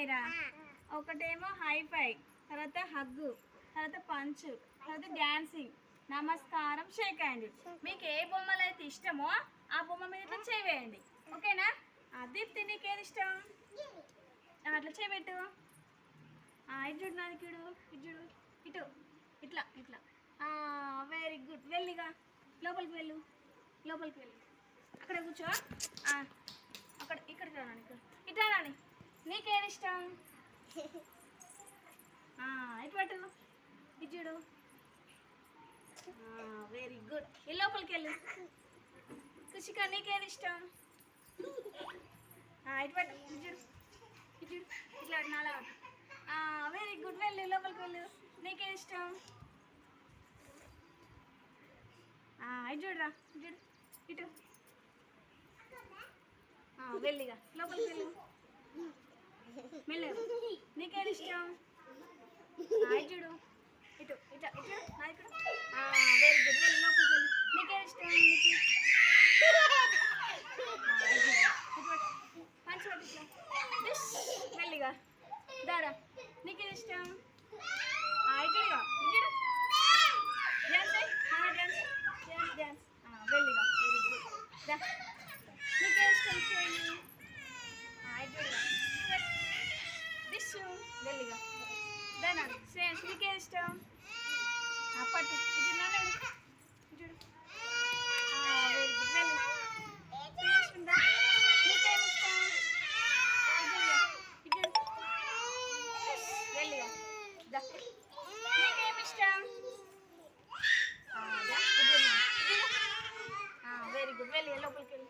ఉన్నాయిరా ఒకటేమో హై ఫై తర్వాత హగ్గు తర్వాత పంచు తర్వాత డ్యాన్సింగ్ నమస్కారం షేక్ అండి. మీకు ఏ బొమ్మలు అయితే ఇష్టమో ఆ బొమ్మ మీద ఇట్లా చేయండి ఓకేనా? ఆ, దీప్తి నీకేది ఇష్టం? అట్లా చేయబెట్టు ఆ, ఇటు చూడు నాది ఇటు చూడు. ఇటు ఇట్లా ఇట్లా. వెరీ గుడ్ వెళ్ళిగా. లోపలికి వెళ్ళు. లోపలికి వెళ్ళు. అక్కడ కూర్చో. అక్కడ ఇక్కడ రాని ఇక్కడ. నీకేది ఇష్టం ఇటు పట్టు ఇటు చూడు వెరీ గుడ్ ఈ లోపలికి వెళ్ళు. కుషిక నీకేది ఇష్టం ఇటు పట్టు ఇటు చూడు. ఇటు చూడు. ఇట్లా నాలా వెరీ గుడ్ వెళ్ళు లోపలికి వెళ్ళు. నీకేది ఇష్టం ఇటు చూడరా ఇటు చూడు. ఇటు. వెళ్ళిగా లోపలికి వెళ్ళు. ఏది ఇష్టం చూడు. ఇటు ఇటు ఇటు వెరీ గుడ్ వెళ్ళి లోపలికి వెళ్ళి నీకేది ఇష్టం మంచి పట్టిస్తాం నీకే ఇష్టం? అప్పటి చూడు వెరీ గుడ్ వెళ్ళి లోపలికి వెళ్ళి.